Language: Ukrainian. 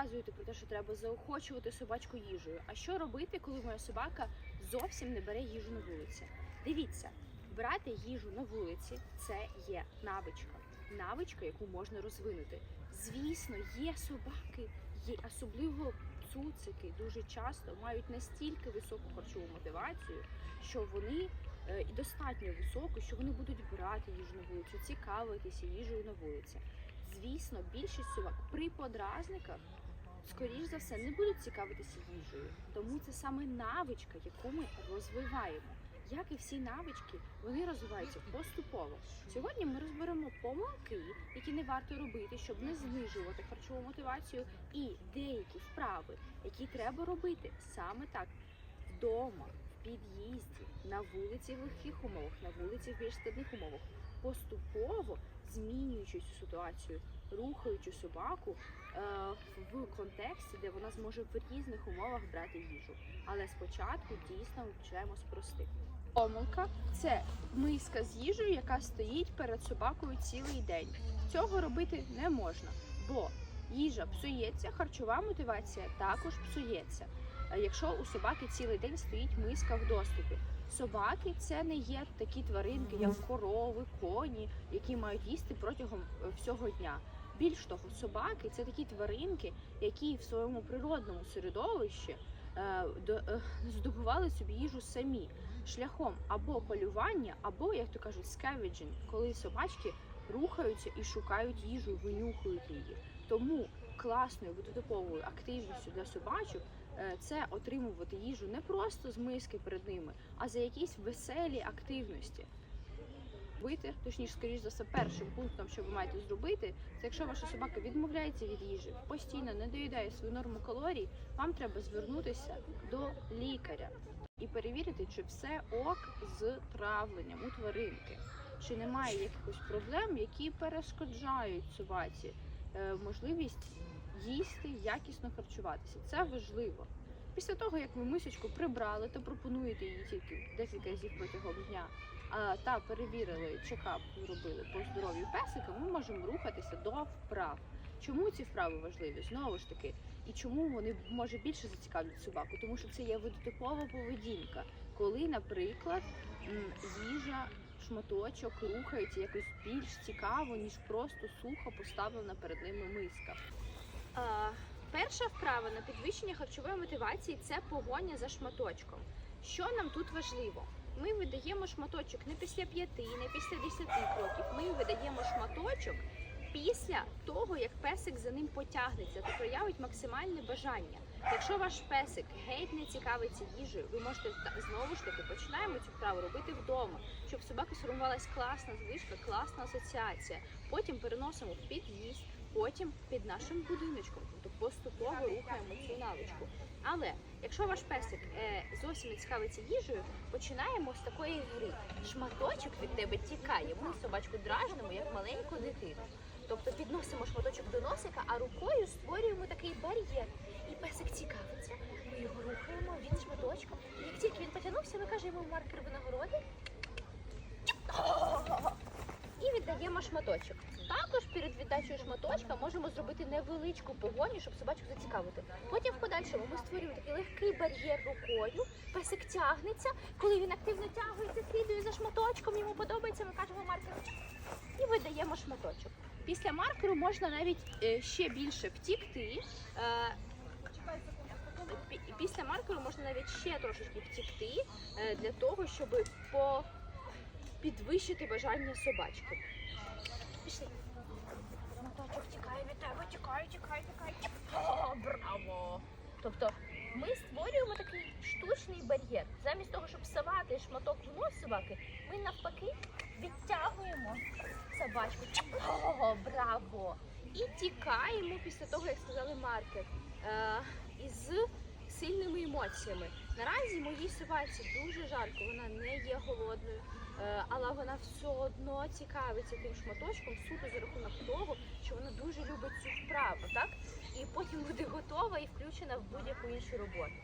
розказуєте про те, що треба заохочувати собачку їжею. А що робити, коли моя собака зовсім не бере їжу на вулиці? Дивіться, брати їжу на вулиці це є навичка. Навичка, яку можна розвинути. Звісно, є собаки, є особливо цуцики дуже часто мають настільки високу харчову мотивацію, що вони е, і достатньо високу, що вони будуть брати їжу на вулицю, цікавитися їжею на вулиці. Звісно, більшість собак при подразниках, скоріш за все, не будуть цікавитися їжею. Тому це саме навичка, яку ми розвиваємо. Як і всі навички, вони розвиваються поступово. Сьогодні ми розберемо помилки, які не варто робити, щоб не знижувати харчову мотивацію, і деякі вправи, які треба робити саме так вдома, під'їзді, на вулиці в легких умовах, на вулиці в більш складних умовах, поступово змінюючи цю ситуацію, рухаючи собаку е, в контексті, де вона зможе в різних умовах брати їжу. Але спочатку дійсно з простих. Помилка це миска з їжею, яка стоїть перед собакою цілий день. Цього робити не можна, бо їжа псується, харчова мотивація також псується. Е, Якщо у собаки цілий день стоїть миска в доступі, собаки це не є такі тваринки, як корови, коні, які мають їсти протягом е, всього дня. Більш того, собаки це такі тваринки, які в своєму природному середовищі е, до- здобували собі їжу самі шляхом або полювання, або, як то кажуть, scavenging, коли собачки рухаються і шукають їжу, винюхують її. Тому класною водотиповою активністю для собачок це отримувати їжу не просто з миски перед ними, а за якісь веселі активності. Робити, точніше, скоріш за все, першим пунктом, що ви маєте зробити, це якщо ваша собака відмовляється від їжі, постійно не доїдає свою норму калорій, вам треба звернутися до лікаря і перевірити, чи все ок з травленням у тваринки, чи немає якихось проблем, які перешкоджають собаці е, можливість їсти, якісно харчуватися. Це важливо. Після того, як ви мисочку прибрали та пропонуєте її тільки декілька разів протягом дня, та перевірили чекап, зробили по здоров'ю песика, ми можемо рухатися до вправ. Чому ці вправи важливі? Знову ж таки, і чому вони може більше зацікавлять собаку? Тому що це є видотипова поведінка, коли, наприклад, їжа, шматочок рухається якось більш цікаво, ніж просто сухо поставлена перед ними миска. Перша вправа на підвищення харчової мотивації це погоня за шматочком. Що нам тут важливо? Ми видаємо шматочок не після п'яти, не після десяти кроків. Ми видаємо шматочок після того, як песик за ним потягнеться та проявить максимальне бажання. Якщо ваш песик геть не цікавиться їжею, ви можете знову ж таки починаємо цю вправу робити вдома, щоб в собаки сформувалась класна звичка, класна асоціація. Потім переносимо в під'їзд, потім під нашим будиночком, тобто поступово рухаємо цю навичку. Але якщо ваш песик е, зовсім не цікавиться їжею, починаємо з такої гри. Шматочок від тебе тікає. Ми собачку дражнимо як маленьку дитину. Тобто підносимо шматочок до носика, а рукою створюємо такий бар'єр. І песик цікавиться. Ми його рухаємо від шматочка. І як тільки він потягнувся, ми кажемо маркер винагороди. І віддаємо шматочок. Також перед віддачею шматочка можемо зробити невеличку погоню, щоб собачку зацікавити. Потім в подальшому ми створюємо такий легкий бар'єр рукою. Песик тягнеться. Коли він активно тягується, слідує за шматочком, йому подобається, ми кажемо маркер і видаємо шматочок. Після маркеру можна навіть е, ще більше втікти. Е, Після маркеру можна навіть ще трошечки втікти е, для того, щоб підвищити бажання собачки. Пішли. Шматочок тікає від тебе, тікає, тікає, тікає. Браво! Тобто ми створюємо такий штучний бар'єр. Замість того, щоб совати шматок в нос собаки, ми навпаки відтягуємо собачку. О, браво! І тікаємо після того, як сказали маркер. Е, із сильними емоціями. Наразі моїй собаці дуже жарко, вона не є голодною, е, але вона все одно цікавиться тим шматочком суто за рахунок того, що вона дуже любить цю вправу, так? І потім буде готова і включена в будь-яку іншу роботу.